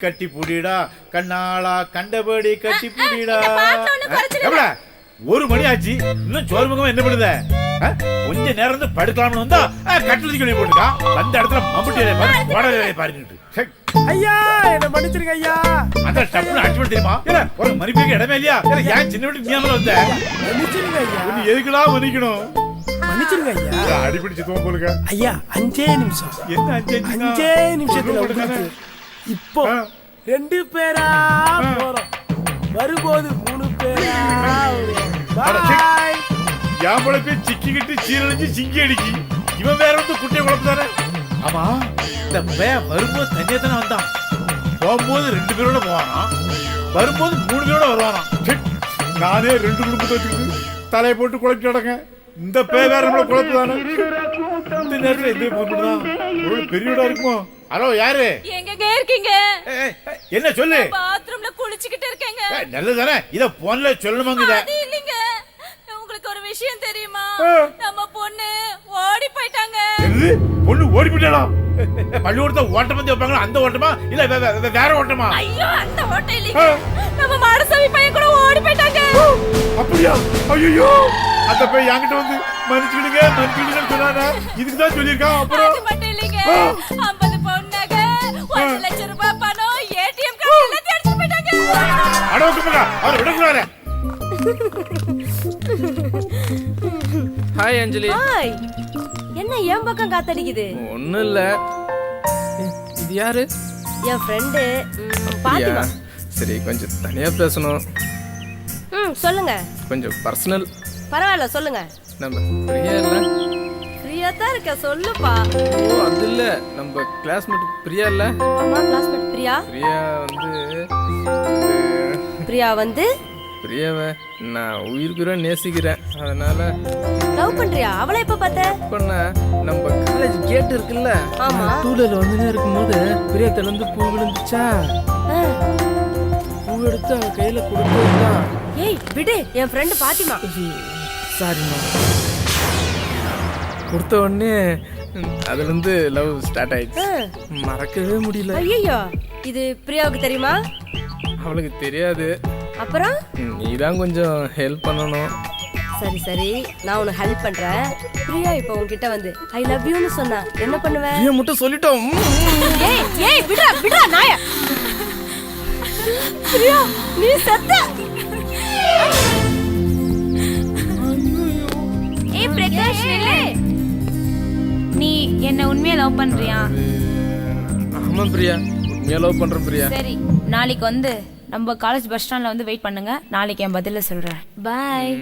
கட்டி புடிடா கண்ணாளா கண்டபடி கட்டி புடிடா ஒரு மணி ஆச்சு. இன்னும் சோறு முகமா என்ன பண்ணுத? கொஞ்ச நேரம் இருந்து படுக்கலாம்னு வந்தா ஆ, கட்டில் தூக்கி வெளிய போட்டுக்கா. வந்த இடத்துல மம்புட்டி பாரு வேலையை பாருங்கிட்டு ஐயா என்ன மன்னிச்சிருங்க ஐயா. அந்த டப்புனு அடிச்சு தெரியுமா இல்ல ஒரு மன்னிப்புக்கு இடமே இல்லையா? இல்ல ஏன் சின்ன வீட்டுக்கு நீ வந்த? மன்னிச்சிருங்க ஐயா. நீ எதுக்குடா மன்னிக்கணும்? மன்னிச்சிருங்க ஐயா. அடிபிடிச்சு தூங்க போலுங்க. ஐயா அஞ்சே நிமிஷம். என்ன அஞ்சு? அஞ்சே நிமிஷத்துல இப்போ. ரெண்டு பேரா போறோம். வரும்போது மூணு பேரா. பாய் என் பொழப்பே சிக்கிக்கிட்டு சீரழிஞ்சு சிங்கி அடிக்கி. இவன் வேற வந்து குட்டையை குழப்புதானே? ஆமா இந்த பையன் வரும்போது தனியா தானே வந்தான். போகும்போது ரெண்டு பேரோட போவானா? வரும்போது மூணு பேரோட வருவானா? நானே ரெண்டு குடும்பத்தை வச்சுக்கிட்டு தலையை போட்டு குழப்பி நடங்க இந்த பேய் வேற நம்மள குழப்புதானே? இந்த நேரத்துல எந்த போட்டுதான் ஒரு பெரிய வீடா இருக்குமோ? ஹலோ யாரு? எங்கங்க இருக்கீங்க? என்ன சொல்லு? பாத்ரூம்ல குளிச்சுக்கிட்டு இருக்கேங்க. நல்லதுதானே? இத போன்ல சொல்லணுமாங்க இத? அது இல்லைங்க. உங்களுக்கு ஒரு விஷயம் தெரியுமா. நம்ம பொண்ணு ஓடி போயிட்டாங்க. பொண்ணு ஓடி போயிட்டாளா? பள்ளிக்கூடத்தை ஓட்டம் வந்து வைப்பாங்களா? அந்த ஓட்டமா? இல்ல வே- வே- வே- வேற ஓட்டமா? ஐயோ அந்த ஓட்டை இல்லைங்க. நம்ம மாடசாமி பையன் கூட ஓடி போயிட்டாங்க. அப்படியா? ஐயோ அந்த போய் என்கிட்ட வந்து மன்னிச்சுக்கிடுங்க மன்னிச்சுக்கிடுங்கன்னு சொன்னானே? இதுக்கு தான் சொல்லியிருக்கான். அப்புறம்? அது மட்டும் இல்லைங்க. ஆ. ஐம்பது பவுன்னாக ஒரு லட்சம் ரூபாய் பணம் ஏடிஎம் கார்டு போயிட்டாங்க. அவர் விடக்கூடாது ஹாய் அஞ்சலி ஹாய் என்ன என் பக்கம் காத்தடிக்குது? ஒன்றும் இல்லை. இது யாரு? என் ஃப்ரெண்டு யா பாத்திமா சரி கொஞ்சம் தனியாக பேசணும். ம் சொல்லுங்க. கொஞ்சம் பர்சனல் பரவாயில்ல சொல்லுங்க. நம்ம பிரியா இல்லை ஃப்ரீயா தான் இருக்க சொல்லுப்பா. ஓ அது இல்லை. நம்ம கிளாஸ்மேட் பிரியா இல்லை? ஆமா கிளாஸ்மேட் பிரியா பிரியா வந்து பிரியா வந்து? பிரியாவை நான் உயிருக்குற நேசிக்கிறேன். அதனால லவ் பண்றியா? அவளை எப்ப பார்த்த? பண்ண நம்ம காலேஜ் கேட் இருக்குல்ல? ஆமா. டூலர் வந்துனே இருக்கும்போது பிரியா திறந்து பூ விழுந்துச்சா. பூ எடுத்து அவன் கையில கொடுத்துருந்தான் ஏய் விடு என் ஃப்ரெண்டு பாத்திமா சாரிம்மா கொடுத்த உடனே ம், அதுல இருந்து லவ் ஸ்டார்ட் ஆயிடுச்சு மறக்கவே முடியல. ஐயோ இது பிரியாவுக்கு தெரியுமா? அவளுக்கு தெரியாது. அப்புறம்? ம், நீதான் கொஞ்சம் ஹெல்ப் பண்ணணும். சரி சரி. நான் உனக்கு ஹெல்ப் பண்றேன். பிரியா இப்போ உன்கிட்ட வந்து ஐ லவ் யூன்னு சொன்னா என்ன பண்ணுவ? பிரியா மட்டும் சொல்லிட்டோம். ஏய் ஏய் விடுடா விடுடா நாய. பிரியா நீ செத்த. நீ என்ன உண்மையா லவ் பண்றியா? ஆமா பிரியா. உண்மையா லவ் பண்றேன் பிரியா. சரி நாளைக்கு வந்து நம்ம காலேஜ் பஸ் ஸ்டாண்ட்ல வந்து வெயிட் பண்ணுங்க. நாளைக்கு என் பதில சொல்றேன். பாய்